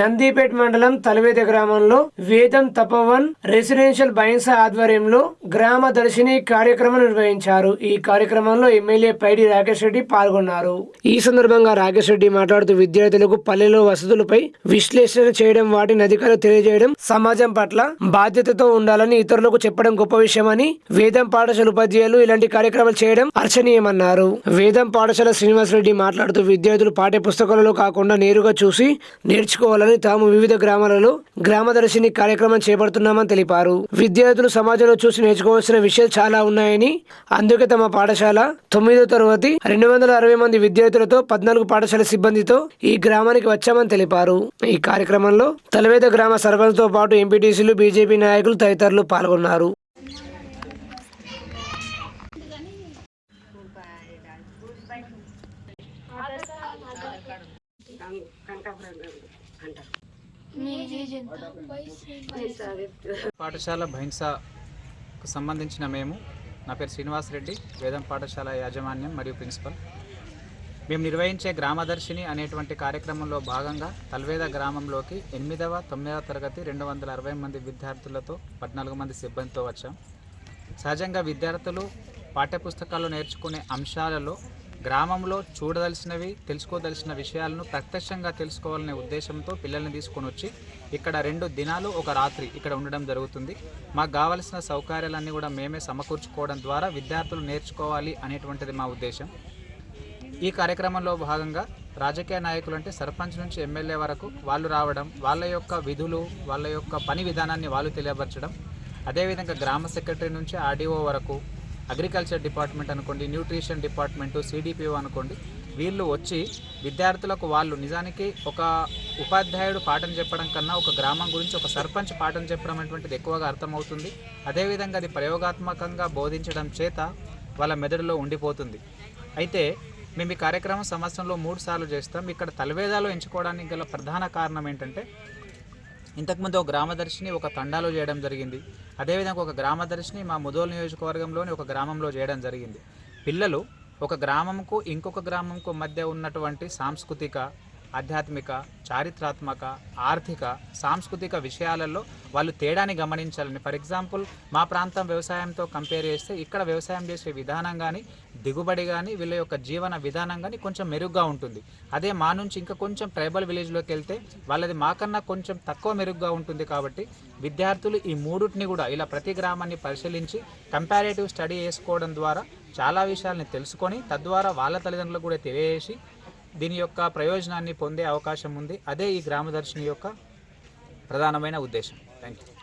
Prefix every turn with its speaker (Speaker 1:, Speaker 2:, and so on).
Speaker 1: నందిపేట్ మండలం తలవేద గ్రామంలో వేదం తపవన్ రెసిడెన్షియల్ బైన్స ఆధ్వర్యంలో గ్రామ దర్శిని కార్యక్రమం నిర్వహించారు. ఈ కార్యక్రమంలో ఎమ్మెల్యే పైడి రాకేష్ రెడ్డి పాల్గొన్నారు. ఈ సందర్భంగా రాకేష్ రెడ్డి మాట్లాడుతూ విద్యార్థులకు పల్లెలో వసతులపై విశ్లేషణ చేయడం వాటిని అధికారులు తెలియజేయడం సమాజం పట్ల బాధ్యతతో ఉండాలని ఇతరులకు చెప్పడం గొప్ప విషయమని వేదం పాఠశాల ఉపాధ్యాయులు ఇలాంటి కార్యక్రమాలు చేయడం అర్చనీయమన్నారు. వేదం పాఠశాల శ్రీనివాసరెడ్డి మాట్లాడుతూ విద్యార్థులు పాఠ్య పుస్తకాలలో కాకుండా నేరుగా చూసి నేర్చుకోవాలి నేర్చుకోవాలని తాము వివిధ గ్రామాలలో గ్రామదర్శిని కార్యక్రమం చేపడుతున్నామని తెలిపారు. విద్యార్థులు సమాజంలో చూసి నేర్చుకోవాల్సిన విషయాలు చాలా ఉన్నాయని అందుకే తమ పాఠశాల తొమ్మిదో తరగతి రెండు వందల అరవై మంది విద్యార్థులతో పద్నాలుగు పాఠశాల సిబ్బందితో ఈ గ్రామానికి వచ్చామని తెలిపారు. ఈ కార్యక్రమంలో తలవేద గ్రామ సర్పంచ్తో పాటు ఎంపీటీసీలు బీజేపీ నాయకులు తదితరులు పాల్గొన్నారు.
Speaker 2: పాఠశాల భైన్సాకు సంబంధించిన మేము నా పేరు శ్రీనివాస్ రెడ్డి వేదం పాఠశాల యాజమాన్యం మరియు ప్రిన్సిపల్. మేము నిర్వహించే గ్రామదర్శిని అనేటువంటి కార్యక్రమంలో భాగంగా తల్వేద గ్రామంలోకి ఎనిమిదవ తొమ్మిదవ తరగతి రెండు వందల అరవై మంది విద్యార్థులతో పద్నాలుగు మంది సిబ్బందితో వచ్చాం. సహజంగా విద్యార్థులు పాఠ్యపుస్తకాల్లో నేర్చుకునే అంశాలలో గ్రామంలో చూడదలసినవి తెలుసుకోదలసిన విషయాలను ప్రత్యక్షంగా తెలుసుకోవాలనే ఉద్దేశంతో పిల్లల్ని తీసుకొని వచ్చి ఇక్కడ రెండు దినాలు ఒక రాత్రి ఇక్కడ ఉండడం జరుగుతుంది. మాకు కావలసిన సౌకర్యాలన్నీ కూడా మేమే సమకూర్చుకోవడం ద్వారా విద్యార్థులు నేర్చుకోవాలి అనేటువంటిది మా ఉద్దేశం. ఈ కార్యక్రమంలో భాగంగా రాజకీయ నాయకులు అంటే సర్పంచ్ నుంచి ఎమ్మెల్యే వరకు వాళ్ళు రావడం వాళ్ళ యొక్క విధులు వాళ్ళ యొక్క పని విధానాన్ని వాళ్ళు తెలియపరచడం అదేవిధంగా గ్రామ సెక్రటరీ నుంచి ఆర్డీఓ వరకు అగ్రికల్చర్ డిపార్ట్మెంట్ అనుకోండి న్యూట్రిషన్ డిపార్ట్మెంటు సిడిపిఓ అనుకోండి వీళ్ళు వచ్చి విద్యార్థులకు వాళ్ళు నిజానికి ఒక ఉపాధ్యాయుడు పాఠం చెప్పడం కన్నా ఒక గ్రామం గురించి ఒక సర్పంచ్ పాఠం చెప్పడం అనేటువంటిది ఎక్కువగా అర్థమవుతుంది. అదేవిధంగా అది ప్రయోగాత్మకంగా బోధించడం చేత వాళ్ళ మెదడులో ఉండిపోతుంది. అయితే మేము ఈ కార్యక్రమం సంవత్సరంలో మూడు సార్లు చేస్తాం. ఇక్కడ తలవేదాలు ఎంచుకోవడానికి గల ప్రధాన కారణం ఏంటంటే ఇంతకుముందు ఒక గ్రామదర్శిని ఒక తండాలో చేయడం జరిగింది. అదేవిధంగా ఒక గ్రామదర్శిని మా ముదోలు నియోజకవర్గంలోని ఒక గ్రామంలో చేయడం జరిగింది. పిల్లలు ఒక గ్రామంకు ఇంకొక గ్రామంకు మధ్య ఉన్నటువంటి సాంస్కృతిక ఆధ్యాత్మిక చారిత్రాత్మక ఆర్థిక సాంస్కృతిక విషయాలలో వాళ్ళు తేడాని గమనించాలని. ఫర్ ఎగ్జాంపుల్ మా ప్రాంతం వ్యవసాయంతో కంపేర్ చేస్తే ఇక్కడ వ్యవసాయం చేసే విధానం కానీ దిగుబడి కానీ వీళ్ళ యొక్క జీవన విధానం కానీ కొంచెం మెరుగ్గా ఉంటుంది. అదే మా నుంచి ఇంకా కొంచెం ట్రైబల్ విలేజ్లోకి వెళ్తే వాళ్ళది మాకన్నా కొంచెం తక్కువ మెరుగ్గా ఉంటుంది కాబట్టి విద్యార్థులు ఈ మూడుటిని కూడా ఇలా ప్రతి గ్రామాన్ని పరిశీలించి కంపారేటివ్ స్టడీ చేసుకోవడం ద్వారా చాలా విషయాల్ని తెలుసుకొని తద్వారా వాళ్ళ తల్లిదండ్రులకు కూడా తెలియజేసి దీని యొక్క ప్రయోజనాన్ని పొందే అవకాశం ఉంది. అదే ఈ గ్రామదర్శిని యొక్క ప్రధానమైన ఉద్దేశం. Thank you